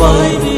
বাইরে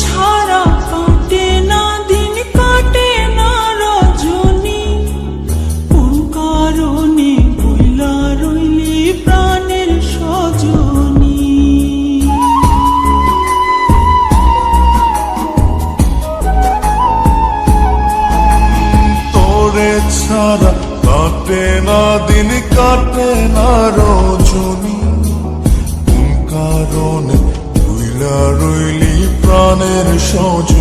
ছাড়া কাটে না, দিন কাটে না রজনী। কোন কারণে বইলা প্রাণের সজনী। তোরে ছাড়া কাটে না, দিন কাটে রজনী। প্রাণের সজন